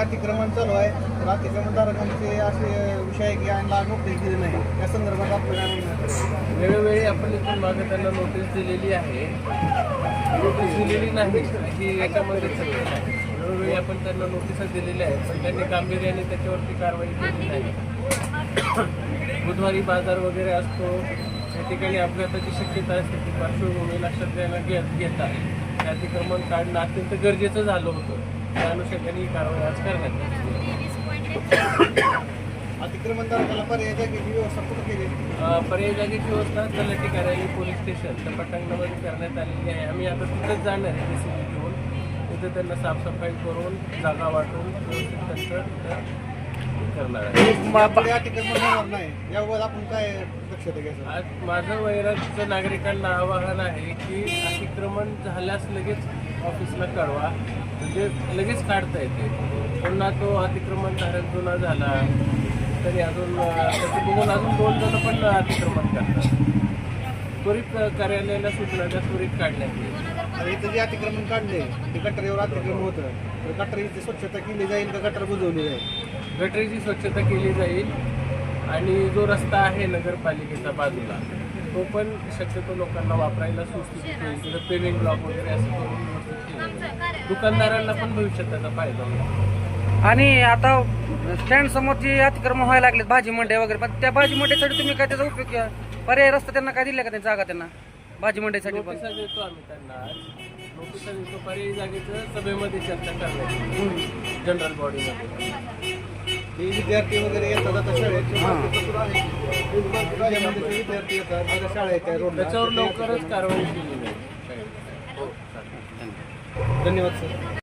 अतिक्रमण चालू आहे. तर अतिक्रमणधारकांचे असे विषय आहे की यांना नोटीस दिली नाही. त्या संदर्भात आपलं काय म्हणणं आहे? वेळोवेळी आपण इथून मागे त्यांना नोटीस दिलेली आहे. नोटीस दिलेली नाही ही याच्यामध्ये वेळोवेळी आपण त्यांना नोटिसा दिलेल्या आहेत पण त्यांनी गांभीर्याने त्याच्यावरती कारवाई केली नाही. बुधवारी बाजार वगैरे असतो. त्या ठिकाणी अपघाताची शक्यता असते ती पार्श्वभूमी लक्षात घ्यायला घेत घेता ते अतिक्रमण काढणं अत्यंत गरजेचं झालं होतं. त्या अनुषंगाने ही कारवाई आज करण्यात आली. पर्याय जागेची व्यवस्था कुठं केली? अ, पर्यायी जागेची व्यवस्था तलाठी कार्यालय पोलीस स्टेशन. त्या पटांगणामध्ये करण्यात आलेली आहे. आम्ही आता तिथंच जाणार आहे जेसीबी घेऊन. तिथं त्यांना साफसफाई करून जागा वाटून व्यवस्थित त्यांचं तिथं हे करणार आहे. होणार नाही. यावर आपण काय घ्यायचं आज माझं वैरागचं नागरिकांना आवाहन आहे की अतिक्रमण झाल्यास लगेच ऑफिसला कळवा. म्हणजे लगेच काढता येते. पुन्हा तो अतिक्रमण धारक जुना झाला तरी अजून अं, त्याचं बघून अजून दोन जण पण अतिक्रमण करतात. त्वरित कार्यालयाला सूचना द्या त्वरित काढण्यात येईल आता इथं जे अतिक्रमण काढले ते गटरीवर अतिक्रमण होतं तर गटरीची स्वच्छता केली जाईल का? गटर बुजवली जाईल. गटरीची स्वच्छता केली जाईल आणि जो रस्ता आहे नगरपालिकेचा बाजूला तो पण शक्यतो लोकांना वापरायला सुस्थितीत होईल. तिथं पेविंग ब्लॉक वगैरे असं करून व्यवस्थित केलं जाईल. दुकानदारांना पण भविष्यात त्याचा फायदा होईल. आणि आता स्टँड समोर जे अतिक्रमण व्हायला लागलेत भाजी मंडई वगैरे पण त्या भाजी मंडईसाठी तुम्ही काय त्याचा उपयोग केला? पर्याय रस्ता त्यांना काय दिला का त्यांची जागा त्यांना? भाजी मंडईसाठी पण. नोटिसा देतो आम्ही त्यांना. आज नोटिसा देतो पर्यायी जागेचं सभेमध्ये चर्चा करण्याची. जनरल बॉडीमध्ये हे विद्यार्थी वगैरे येतात आता शाळेत हां. ते विद्यार्थी येतात आता शाळा येतात रोडला. त्याच्यावर लवकरच कारवाई केली जाईल. धन्यवाद सर.